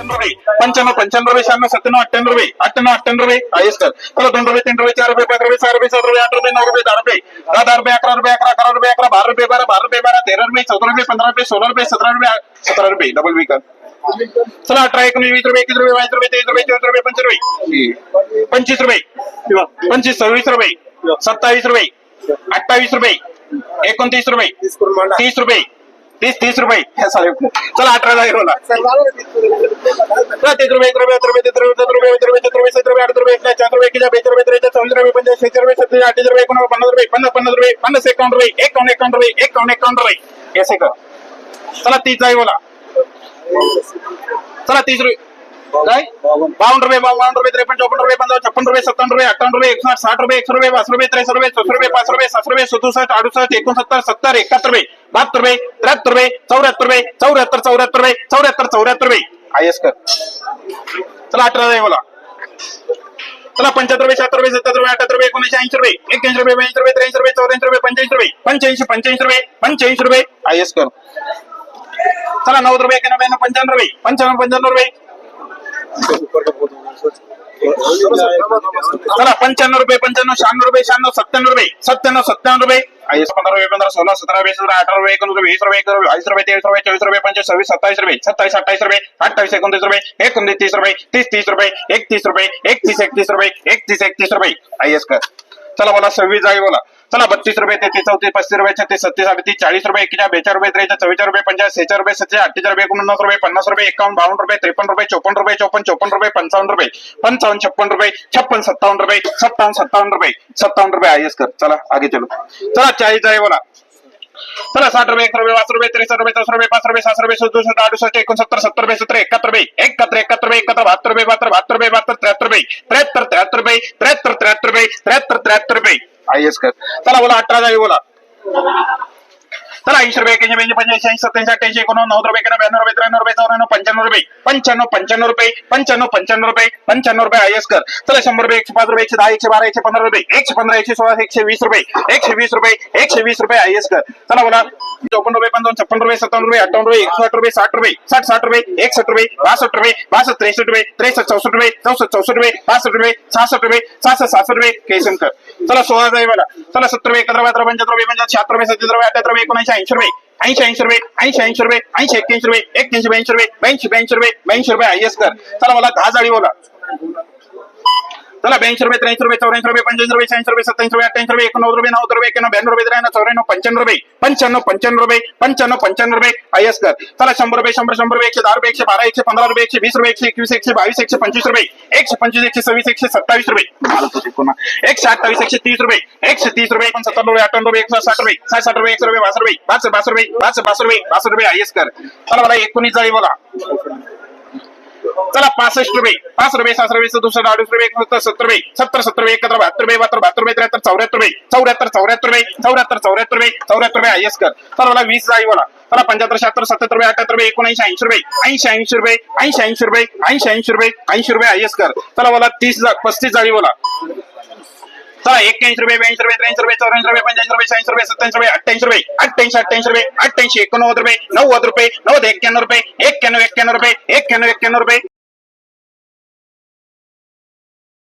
पंचावन्न रुपये. पंच्याण्णव पंच्याण्णव रुपये शहाण्णव सत्त्याण्णव अठ्ठ्याण्णव रुपये. अठ्ठ्याण्णव अठ्ठ्याण्णव रुपये. आहेस तर चला. दोन रुपये तीन रुपये चार रुपये पाच रुपये सहा रुपये सात रुपये आठ रुपये नऊ रुपये दहा रुपये. दहा दहा रुपये अकरा रुपये अकरा अकरा रुपये अकरा बारा रुपये बारा बारा रुपये बारा तेरा रुपये चौदा रुपये पंधरा रुपये सोळा रुपये सतरा रुपये सतरा रुपये. डबल विकत चला अठरा एकोणीस वीस रुपये एकवीस रुपये बावीस रुपये तेवीस रुपये चोवीस रुपये पंचवीस रुपये. पंचवीस रुपये. पंचवीस सव्वीस रुपये. सत्तावीस रुपये. अठ्ठावीस रुपये. एकोणतीस रुपये. तीस रुपये. तीस तीस रुपये. चला अठरा जाहीर होला तीस रुपये एक रुपये एक रुपये तीस रुपये सात रुपये आठ रुपये तीस रुपये सात रुपये आठ रुपये एक चार रुपये एकशे बेच रुपये त्रेचाळीस चौदा रुपये पंचाळीस शेहेचाळीस रुपये सत्तेचाळीस अठ्ठेचाळीस रुपये एकोणनव्वद पन्नास रुपये पन्नास पन्नास रुपये पन्नास एकावन्न रुपये एकावन्न एकावन्न रुपये एकावन्न एकावन्न रुपये. असे कर चला तीस जाईल बोला. चला तीस रुपये. काय बावन्न रुपये बावन्न रुपये त्रेपन्न चौपन्न रुपये पंधरा छप्पन रुपये सत्तावन्न रुपये अठ्ठावन्न रुपये एकसष्ट साठ रुपये एकशे रुपये पाच रुपये त्रेसष्ट रुपये चौसष्ट रुपये पाच रुपये सात रुपये सदुसष्ट अडुसष्ट एकोणसत्तर सत्तर एकाहत्तर रुपये बहात्तर रुपये त्र्याहत्तर रुपये चौऱ्याहत्तर रुपये चौऱ्याहत्तर चौऱ्याहत्तर रुपये चौऱ्याहत्तर चौऱ्याहत्तर रुपये. आय एस कर चला अठरा रुपये बोला. चला पंच्याहत्तर रुपये शहात्तर रुपये सत्तर रुपये अठ्याहत्तर रुपये एकोणीशे ऐंशी रुपये एक्क्याऐंशी रुपये ब्याऐंशी रुपये त्र्याऐंशी रुपये चौऱ्याऐंशी रुपये पंच्याऐंशी रुपये पंच्याऐंशी पंच्याऐंशी रुपये पंच्याऐंशी रुपये. आय एस कर चला नव्वद रुपये एक्याण्णव पंच्याण्णव रुपये पंच्याण्णव पंच्याण्णव रुपये. चला पंच्याण्णव रुपये पंच्याण्णव शहाण्णव रुपये शहाण्णव सत्त्याण्णव रुपये सत्त्याण्णव सत्त्याण्णव रुपये. आय पंधरा रुपये पंधरा सोळा सतरा वीस रुपये अठरा रुपये एकोणीस रुपये वीस रुपये एकवीस रुपये बावीस रुपये तेवीस रुपये चोवीस रुपये पंचवीस सव्वीस सत्तावीस रुपये सत्तावीस अठ्ठावीस रुपये अठ्ठावीस एकोणतीस रुपये एकोणतीस तीस रुपये तीस तीस रुपये एकतीस रुपये एकतीस एकतीस रुपये एकतीस एकतीस रुपये. आय एस कर. चला बोला सव्वीस जागी बोला. चला बत्तीस रुपये तेहतीस चौतीस पस्तीस रुपये छत्तीस सत्तीस अडतीस चाळीस रुपये एकेचाळीस बेचाळीस रुपये त्रेचा चव्वेचाळीस रुपये पंचाळीस सेहेचाळीस रुपये सत्तेचाळीस अठ्ठेचाळीस रुपये एकोणपन्नास रुपये पन्नास रुपये एकावन्न बावन्न रुपये त्रेपन्न रुपये चोपन्न रुपये चोपन्न चोपन्न रुपये पंचावन्न रुपये पंचावन्न छप्पन रुपये छप्पन सत्तावन्न रुपये सत्तावन्न सत्तावन्न रुपये सत्तावन्न रुपये आय एस कर. चला आगे चलो. चला चाळीस जाई बोला. चला साठ रुपये एक रुपये पाच रुपये त्रेसष्ट रुपये चौसष्ट रुपये पाच रुपये सात रुपये सदुसष्ट अडुसष्ट एकोणसत्तर सत्तर रुपये सत्तर एकाहत्तर रुपये एकाहत्तर एकाहत्तर रुपये एकाहत्तर बहात्तर रुपये बहात्तर बहात्तर रुपये बहात्तर त्र्याहत्तर रुपये त्र्याहत्तर त्र्याहत्तर रुपये त्र्याहत्तर त्र्याहत्तर रुपये त्र्याहत्तर त्र्याहत्तर रुपये. आय एस कर. चला बोला अठरा जागी बोला. ऐंशी रुपये एक्याऐंशी ब्याऐंशी पंच्याऐंशी ऐंशी सत्याऐंशी अठ्ठ्याऐंशी एकोणनव्वद रुपये एक्याण्णव ब्याण्णव रुपये त्र्याण्णव रुपये चौऱ्याण्णव पंच्याण्णव रुपये पंच्याण्णव पंच्याण्णव रुपये पंच्याण्णव पंच्याण्णव रुपये पंच्याण्णव रुपये आयएस कर. चला शंभर रुपये एकशे पाच रुपये एकशे दहा एकशे बारा एकशे पंधरा रुपये एकशे पंधरा एकशे सोळा एकशे वीस रुपये एकशे वीस रुपये एकशे वीस रुपये आयएस कर. चला बोला. चौपन्न रुपये पंचावन्न छप्पन रुपये सत्तावन्न रुपये अठ्ठावन रुपये एकशे रुपये साठ रुपये साठ साठ रुपये एकसष्ट रुपये बासष्ट रुपये बासष्ट त्रेसष्ट रुपये त्रेसष्ट चौसष्ट रुपये चौसष्ट चौसष्ट रुपये पासष्ट रुपये सहासष्ट रुपये सहासष्ट सहासष्ट रुपये केसन कर चला सोळा जाई मला चला सत्तर रुपये एकत्र बारा पंच्याहत्तर रुपये पंच्याहत्तर शहात्तर रुपये सत्तर रुपये अठ्याहत्तर रुपये एकोणऐंशी ऐंशी रुपये ऐंशी ऐंशी रुपये ऐंशी ऐंशी रुपये ऐंशी एक्क्याऐंशी रुपये एक्क्याऐंशी ब्याऐंशी रुपये ब्याऐंशी ब्याऐंशी रुपये ब्याऐंशी रुपये आय एस कर. चला मला दहा जाळी बोला. चला ब्याऐंशी रुपये त्र्याऐंशी रुपये चौऱ्याऐंशी रुपये पंच्याऐंशी रुपये शहाऐंशी रुपये सत्याऐंशी रुपये अठ्ठ्याऐंशी रुपये एकोणनव्वद रुपये नव्वद रुपये एक्याण्णव ब्याण्णव रुपये त्र्याण्णव चौऱ्याण्णव पंच्याण्णव रुपये पंच्याण्णव पंच्याण्णव रुपये पंच्याण्णव पंच्याण्णव रुपये आयस कर. चला शंभर रुपये शंभर शंभर रुपये एकशे दहा रुपये एकशे बारा एकशे पंधरा रुपये एकशे वीस रुपये एकशे एकवीस एकशे बावीस एकशे पंचवीस रुपये एकशे पंचवीस एकशे सव्वीस एकशे सत्तावीस रुपये. पुन्हा. एकशे अठ्ठावीस एकशे तीस रुपये एकशे तीस रुपये एकोणसत्तर रुपये अठ्ठावन्न रुपये एकशे साठ रुपये साठ साठ रुपये एकशे रुपये बासष्ट रुपये पाच बासष्ट रुपये पाच बासष्ट रुपये बासष्ट रुपये आयस कर. चला मला एकोणीस जाळी बोला. चला पासष्ट रुपये. पाच रुपये सात रुपये सदुसष्ट अडुसष्ट रुपये एकोणसत्तर सत्तर रुपये. सत्तर सत्तर रुपये एकत्र बहात्तर रुपये बहात्तर बहात्तर रुपये त्र्याहत्तर चौऱ्याहत्तर रुपये. चौऱ्याहत्तर चौऱ्याहत्तर रुपये चौऱ्याहत्तर चौऱ्याहत्तर रुपये चौऱ्याहत्तर रुपये आयस कर. तर मला वीस जाई बोला. चला पंच्याहत्तर शहात्तर सत्तर रुपये अठ्याहत्तर रुपये एकोणऐंशी ऐंशी रुपये ऐंशी ऐंशी रुपये ऐंशी ऐंशी रुपये ऐंशी ऐंशी रुपये ऐंशी रुपये आयस कर. चला मला तीस पस्तीस जाळी बोला. चला एक्क्याऐंशी रुपये ब्याऐंशी रुपये त्र्याऐंशी रुपये चौऱ्याऐंशी रुपये पंच्याऐंशी रुपये शहाऐंशी रुपये सत्याऐंशी रुपये अठ्ठ्याऐंशी रुपये अठ्ठ्याऐंशी अठ्ठ्याऐंशी रुपये अठ्ठ्याऐंशी एकोणनव्वद रुपये नव्वद रुपये नव्वद एक्क्याण्णव रुपये एक्क्याण्णव एक्क्याण्णव रुपये एक्क्याण्णव एक्क्याण्णव रुपये.